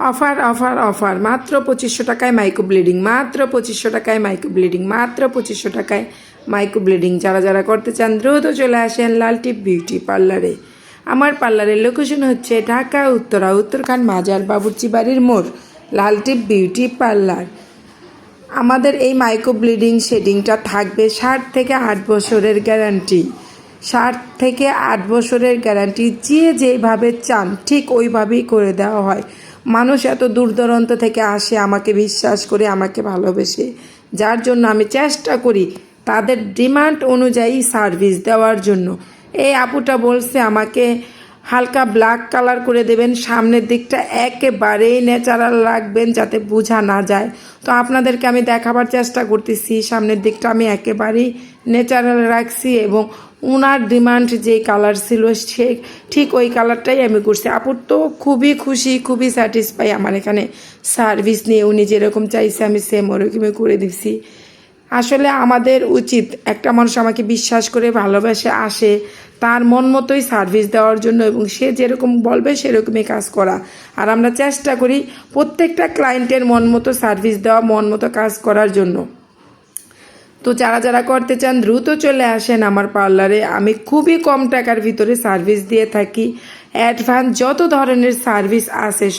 Offer offer offer. মাত্র পঁচিশশো টাকায় মাইক্রো ব্লিডিং, মাত্র পঁচিশশো টাকায় মাইক্রো ব্লিডিং, মাত্র পঁচিশশো টাকায় মাইক্রো ব্লিডিং। যারা যারা করতে চান, দ্রুত চলে আসেন লালটিপ বিউটি পার্লারে। আমার পার্লারের লোকেশন হচ্ছে ঢাকা, উত্তরা, উত্তরখান, মাজার, বাবুর্চি বাড়ির মোড় লালটিপ বিউটি পার্লার। আমাদের এই মাইক্রো ব্লিডিং শেডিংটা থাকবে ষাট থেকে আট বছরের গ্যারান্টি। ষাট থেকে আট বছরের গ্যারান্টি, যে যেভাবে চান, ঠিক ওইভাবেই করে দেওয়া হয়। মানুষ এত দূর দূরান্ত থেকে আসে, আমাকে বিশ্বাস করে, আমাকে ভালোবেসে। যার জন্য আমি চেষ্টা করি তাদের ডিমান্ড অনুযায়ী সার্ভিস দেওয়ার জন্য। এই আপুটা বলছে আমাকে হালকা ব্ল্যাক কালার করে দেবেন। সামনের দিকটা একেবারেই ন্যাচারাল রাখবেন যাতে বোঝা না যায়। তো আপনাদেরকে আমি দেখাবার চেষ্টা করতেছি। সামনের দিকটা আমি একেবারেই ন্যাচারাল রাখছি এবং ওনার ডিমান্ড যে কালার ছিল সে ঠিক ওই কালারটাই আমি করছি। আপুর তো খুবই খুশি, খুবই স্যাটিসফাই আমার এখানে সার্ভিস নিয়ে। উনি যেরকম চাইছে আমি সেম ওরকমই করে দিচ্ছি আসলে আমাদের উচিত একটা মানুষ আমাকে বিশ্বাস করে, ভালোবাসে, আসে, তার মন মতোই সার্ভিস দেওয়ার জন্য এবং সে যেরকম বলবে সেরকমই কাজ করা। আর আমরা চেষ্টা করি প্রত্যেকটা ক্লায়েন্টের মন মতো সার্ভিস দেওয়া, মন মতো কাজ করার জন্য। তো যারা যারা করতে চান, দ্রুত চলে আসেন আমার পার্লারে আমি খুবই কম টাকার ভিতরে সার্ভিস দিয়ে থাকি। অ্যাডভান্স যত ধরনের সার্ভিস আছে